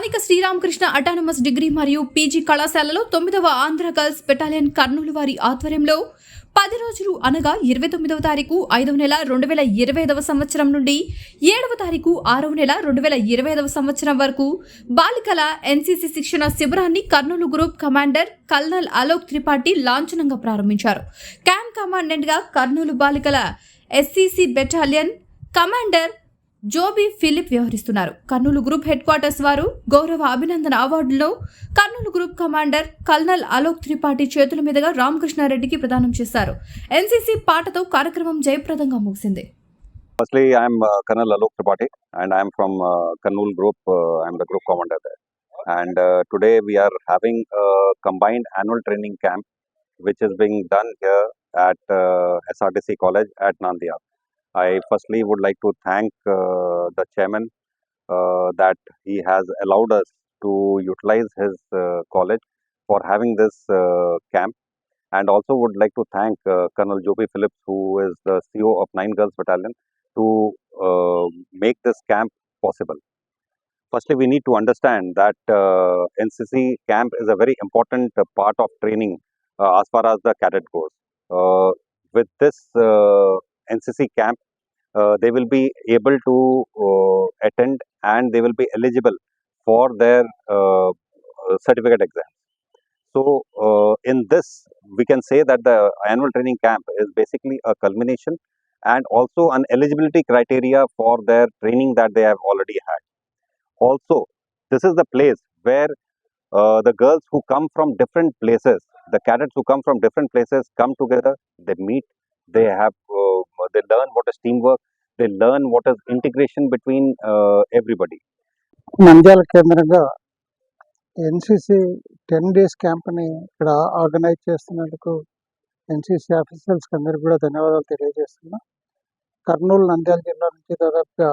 స్థానిక Sriramakrishna autonomous degree మరియు PG కళాశాలలో తొమ్మిదవ ఆంధ్ర గర్ల్స్ బెటాలియన్ కర్నూలు వారి ఆధ్వర్యంలో పది రోజులు అనగా ఇరవై తొమ్మిదవ తారీఖు ఐదవ నెల రెండు వేల ఇరవై ఐదవ సంవత్సరం నుండి ఏడవ తారీఖు ఆరవ నెల రెండు వేల ఇరవై ఐదవ సంవత్సరం వరకు బాలికల ఎన్సీసీ శిక్షణ శిబిరాన్ని Kurnool group commander colonel Alok Tripathi లాంఛనంగా ప్రారంభించారు. క్యాంప్ కమాండెంట్గా కర్నూలు బాలికల SCC battalion commander Joby Philip వ్యవహరిస్తున్నారు కర్నూలు గ్రూప్ హెడ్ క్వార్టర్స్ వారు గౌరవ అభినందన అవార్డులో Kurnool group commander colonel Alok Tripathi చేతుల మీదుగా రామకృష్ణారెడ్డికి ప్రదానం చేశారు ఎన్సీసీ పాటతో కార్యక్రమం జయప్రదంగా ముగిసింది firstly I'm colonel Alok Tripathi and I'm from Kurnool group I'm the group commander and today today we are having a combined annual training camp which is being done here at uh, I firstly would like to thank uh, the chairman uh, that he has allowed us to utilize his uh, college for having this uh, camp. And also would like to thank uh, Colonel Joby Phillips, who is the CEO of Nine Girls Battalion, to uh, make this camp possible. Firstly, we need to understand that uh, NCC camp is a very important uh, part of training uh, as far as the cadet goes. Uh, with this uh, NCC camp, uh, they will be able to uh, attend and they will be eligible for their uh, certificate exam. So, uh, in this, we can say that the annual training camp is basically a culmination and also an eligibility criteria for their training that they have already had. Also, this is the place where uh, the girls who come from different places, the cadets who come from different places, come together. They meet. They have. They learn what is teamwork. They learn what is integration between uh, everybody. Nandyal కేంద్రంగా NCC ten days క్యాంప్ని ఇక్కడ organise చేస్తున్నందుకు NCC ఆఫీసర్స్కి అందరికీ కూడా ధన్యవాదాలు తెలియజేస్తున్నా కర్నూలు నంద్యాల జిల్లా నుంచి దాదాపుగా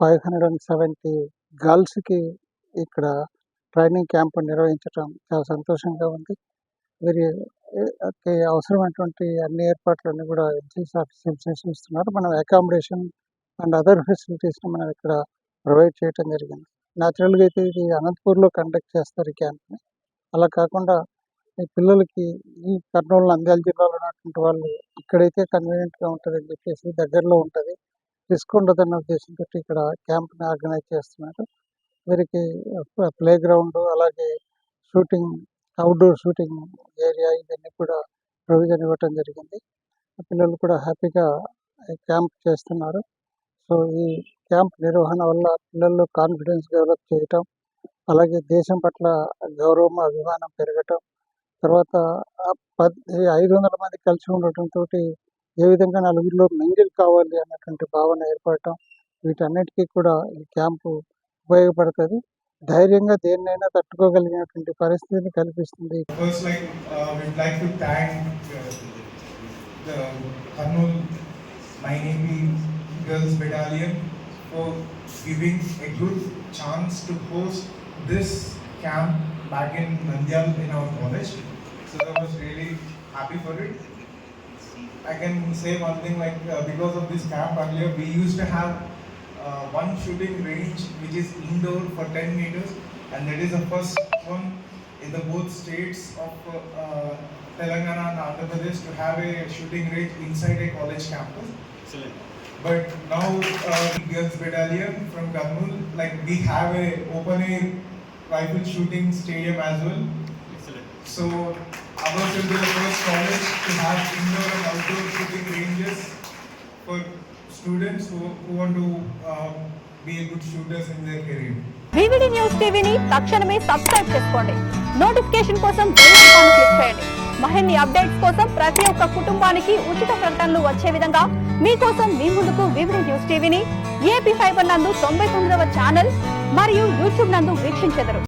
ఫైవ్ హండ్రెడ్ అండ్ సెవెంటీ గర్ల్స్కి ఇక్కడ ట్రైనింగ్ క్యాంప్ నిర్వహించడం చాలా సంతోషంగా ఉంది వీరి అవసరమైనటువంటి అన్ని ఏర్పాట్లన్నీ కూడా ఎన్సిసి ఆఫీసర్స్ ఇస్తున్నారు మనం అకామిడేషన్ అండ్ అదర్ ఫెసిలిటీస్ని మనం ఇక్కడ ప్రొవైడ్ చేయడం జరిగింది. న్యాచురల్గా అయితే ఇది అనంతపూర్లో కండక్ట్ చేస్తారు ఈ క్యాంప్ని అలా కాకుండా ఈ పిల్లలకి ఈ కర్నూలు నంద్యాల జిల్లాలో ఉన్నటువంటి వాళ్ళు ఇక్కడైతే కన్వీనియంట్గా ఉంటుందని చెప్పేసి దగ్గరలో ఉంటుంది. రిస్క్ ఉండదన్న ఉద్దేశంతో ఇక్కడ క్యాంప్ని ఆర్గనైజ్ చేస్తున్నారు. వీరికి ప్లే గ్రౌండ్ అలాగే షూటింగ్ అవుట్డోర్ షూటింగ్ ఏరియా ఇవన్నీ కూడా ప్రొవిజన్ ఇవ్వటం జరిగింది. పిల్లలు కూడా హ్యాపీగా క్యాంప్ చేస్తున్నారు. సో ఈ క్యాంప్ నిర్వహణ వల్ల పిల్లల్లో కాన్ఫిడెన్స్ డెవలప్ చేయటం అలాగే దేశం పట్ల గౌరవం అభిమానం పెరగటం తర్వాత పద్ ఐదు వందల మంది కలిసి ఉండటంతో ఏ విధంగా నలుగురిలో మింగిల్ కావాలి అన్నటువంటి భావన ఏర్పడటం వీటన్నిటికీ కూడా ఈ క్యాంపు ఉపయోగపడుతుంది. ధైర్యంగా దేన్నైనా తట్టుకోగలిగినటువంటి పరిస్థితిని కల్పిస్తుంది Girls Battalion for giving a good chance to host this camp back in Nandyal in our college. So I was really happy for it. I can say one thing like uh, because of this camp earlier, we used to have one shooting range which is indoor for 10 meters, and that is the first one in the both states of uh, uh, Telangana and Andhra Pradesh to have a shooting range inside a college campus. Excellent. But now, uh, Girls Battalion from Karnool, like we have a open air rifle shooting stadium as well. Excellent. So ours will be the first college to have indoor students who, who want to uh, be good shooters in their career. VVD news టీవీని తక్షణమే subscribe చేసుకోండి. Notification కోసం bell icon click చేయండి. మరిన్ని updates కోసం ప్రతి ఒక్క కుటుంబానికి ఉచిత ప్రకటనలు వచ్చే విధంగా మీకోసం మీ ముందుకు వివిడి న్యూస్ టీవీని ఏపీ ఫైబర్ నందు తొంభై తొమ్మిదవ ఛానల్ మరియు యూట్యూబ్ నందు వీక్షించెదరు.